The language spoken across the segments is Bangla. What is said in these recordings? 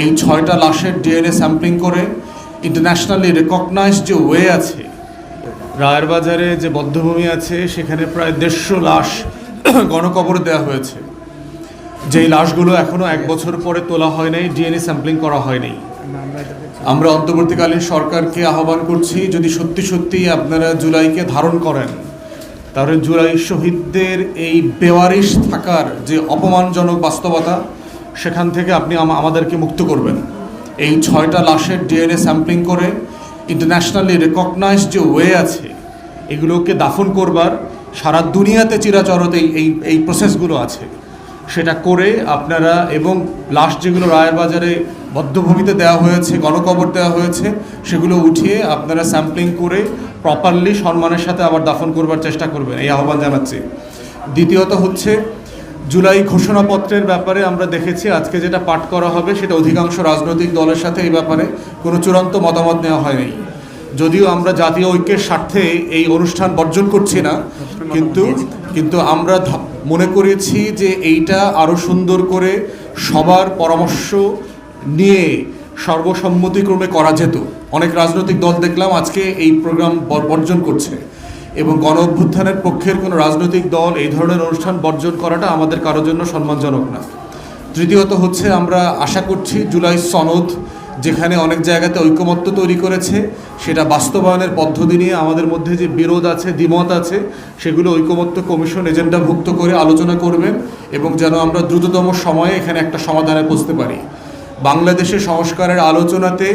এই ছয়টা লাশের ডিএনএ স্যাম্পলিং করে ইন্টারন্যাশনালি রেকগনাইজ যে ওয়ে আছে রায়ের বাজারে যে বদ্ধভূমি আছে, সেখানে প্রায় দেড়শো লাশ গণকবর দেওয়া হয়েছে। যেই লাশগুলো এখনও এক বছর পরে তোলা হয় নাই ডিএনএ স্যাম্পলিং করা হয়নি আমরা অন্তর্বর্তীকালীন সরকারকে আহ্বান করছি, যদি সত্যি সত্যি আপনারা জুলাইকে ধারণ করেন, তাহলে জুলাই শহীদদের এই বেওয়ারিশ থাকার যে অপমানজনক বাস্তবতা সেখান থেকে আপনি আমাদেরকে মুক্ত করবেন। এই ছয়টা লাশের ডিএনএ স্যাম্পলিং করে ইন্টারন্যাশনালি রেকগনাইজ যে ওয়ে আছে, এগুলোকে দাফন করবার সারা দুনিয়াতে চিরাচরতে এই এই প্রসেসগুলো আছে। সেটা করে আপনারা এবং লাশ যেগুলো রায়ের বাজারে বদ্ধভূমিতে দেওয়া হয়েছে, গণকবর দেওয়া হয়েছে, সেগুলো উঠিয়ে আপনারা স্যাম্পলিং করে প্রপারলি সম্মানের সাথে আবার দাফন করবার চেষ্টা করবেন। এই আহ্বান জানাচ্ছি। দ্বিতীয়ত হচ্ছে জুলাই ঘোষণাপত্রের ব্যাপারে আমরা দেখেছি, আজকে যেটা পাঠ করা হবে সেটা অধিকাংশ রাজনৈতিক দলের সাথে এই ব্যাপারে কোনো চূড়ান্ত মতামত নেওয়া হয়নি। যদিও আমরা জাতীয় ঐক্যের স্বার্থে এই অনুষ্ঠান বর্জন করছি না, কিন্তু কিন্তু আমরা মনে করেছি যে এইটা আরও সুন্দর করে সবার পরামর্শ নিয়ে সর্বসম্মতিক্রমে করা যেত। অনেক রাজনৈতিক দল দেখলাম আজকে এই প্রোগ্রাম বর্জন করছে। এবং গণ অভ্যুত্থানের পক্ষের কোনো রাজনৈতিক দল এই ধরনের অনুষ্ঠান বর্জন করাটা আমাদের কারোর জন্য সম্মানজনক না। তৃতীয়ত হচ্ছে আমরা আশা করছি জুলাই সনদ, যেখানে অনেক জায়গাতে ঐকমত্য তৈরি করেছে, সেটা বাস্তবায়নের পদ্ধতি নিয়ে আমাদের মধ্যে যে বিরোধ আছে, দ্বিমত আছে, সেগুলো ঐকমত্য কমিশন এজেন্ডাভুক্ত করে আলোচনা করবেন এবং যেন আমরা দ্রুততম সময়ে এখানে একটা সমাধানে পৌঁছতে পারি। বাংলাদেশের সংস্কারের আলোচনাতে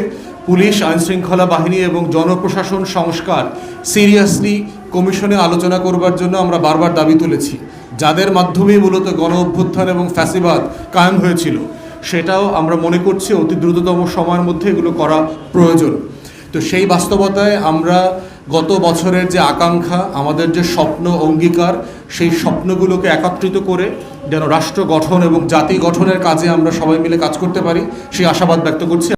পুলিশ, আইনশৃঙ্খলা বাহিনী এবং জনপ্রশাসন সংস্কার সিরিয়াসলি কমিশনে আলোচনা করবার জন্য আমরা বারবার দাবি তুলেছি, যাদের মাধ্যমে মূলত গণ অভ্যুত্থান এবং ফ্যাসিবাদ কায়েম হয়েছিল। সেটাও আমরা মনে করছি অতি দ্রুততম সময়ের মধ্যে এগুলো করা প্রয়োজন। তো সেই বাস্তবতায় আমরা গত বছরের যে আকাঙ্ক্ষা, আমাদের যে স্বপ্ন, অঙ্গীকার, সেই স্বপ্নগুলোকে একত্রিত করে যেন রাষ্ট্র গঠন এবং জাতি গঠনের কাজে আমরা সবাই মিলে কাজ করতে পারি, সেই আশাবাদ ব্যক্ত করছি।